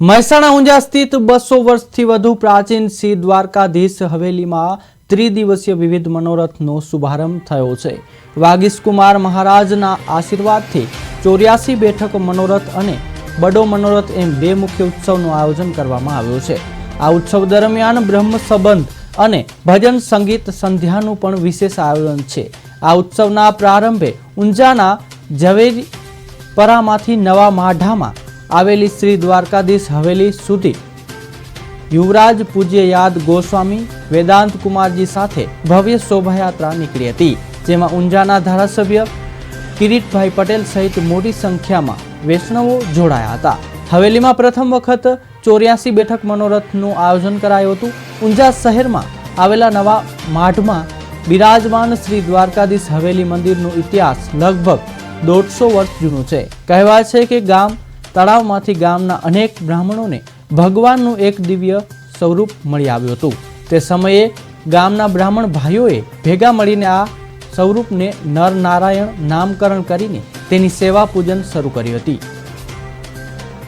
મહેસાણા ઊંઝા સ્થિત બસો વર્ષથી વધુ પ્રાચીન શ્રી દ્વારકાધીશ હવેલીમાં ત્રિદિવસીય વિવિધ મનોરથનો શુભારંભ થયો છે. વાગીશકુમાર મહારાજના આશીર્વાદથી ચોર્યાસી બેઠક મનોરથ અને બડો મનોરથ એમ બે મુખ્ય ઉત્સવનું આયોજન કરવામાં આવ્યું છે. આ ઉત્સવ દરમિયાન બ્રહ્મ સંબંધ અને ભજન સંગીત સંધ્યાનું પણ વિશેષ આયોજન છે. આ ઉત્સવના પ્રારંભે ઊંઝાના ઝવેરી પરામાંથી નવા માઢામાં આવેલી શ્રી દ્વારકાધીશ હવેલી સુધી. યુવરાજ પૂજ્ય યાદ ગોસ્વામી, વેદાંત કુમારજી સાથે ભવ્ય શોભાયાત્રા નીકળી હતી, જેમાં ઊંઝાના ધારાસભ્ય કિરીટભાઈ પટેલ સહિત મોટી સંખ્યામાં વૈષ્ણવો જોડાયા હતા. હવેલીમાં પ્રથમ વખત ચોર્યાસી બેઠક મનોરથનું આયોજન કરાયું હતું. ઊંઝા શહેરમાં આવેલા નવા માઢમાં બિરાજમાન શ્રી દ્વારકાધીશ હવેલી મંદિરનો ઇતિહાસ લગભગ દોઢસો વર્ષ જૂનું છે. કહેવાય છે કે ગામ તળાવમાંથી ગામના અનેક બ્રાહ્મણોને ભગવાનનું એક દિવ્ય સ્વરૂપ મળી આવ્યું હતું. તે સમયે ગામના બ્રાહ્મણ ભાઈઓએ ભેગા મળીને આ સ્વરૂપને નરનારાયણ નામકરણ કરીને તેની સેવા પૂજન શરૂ કરી હતી.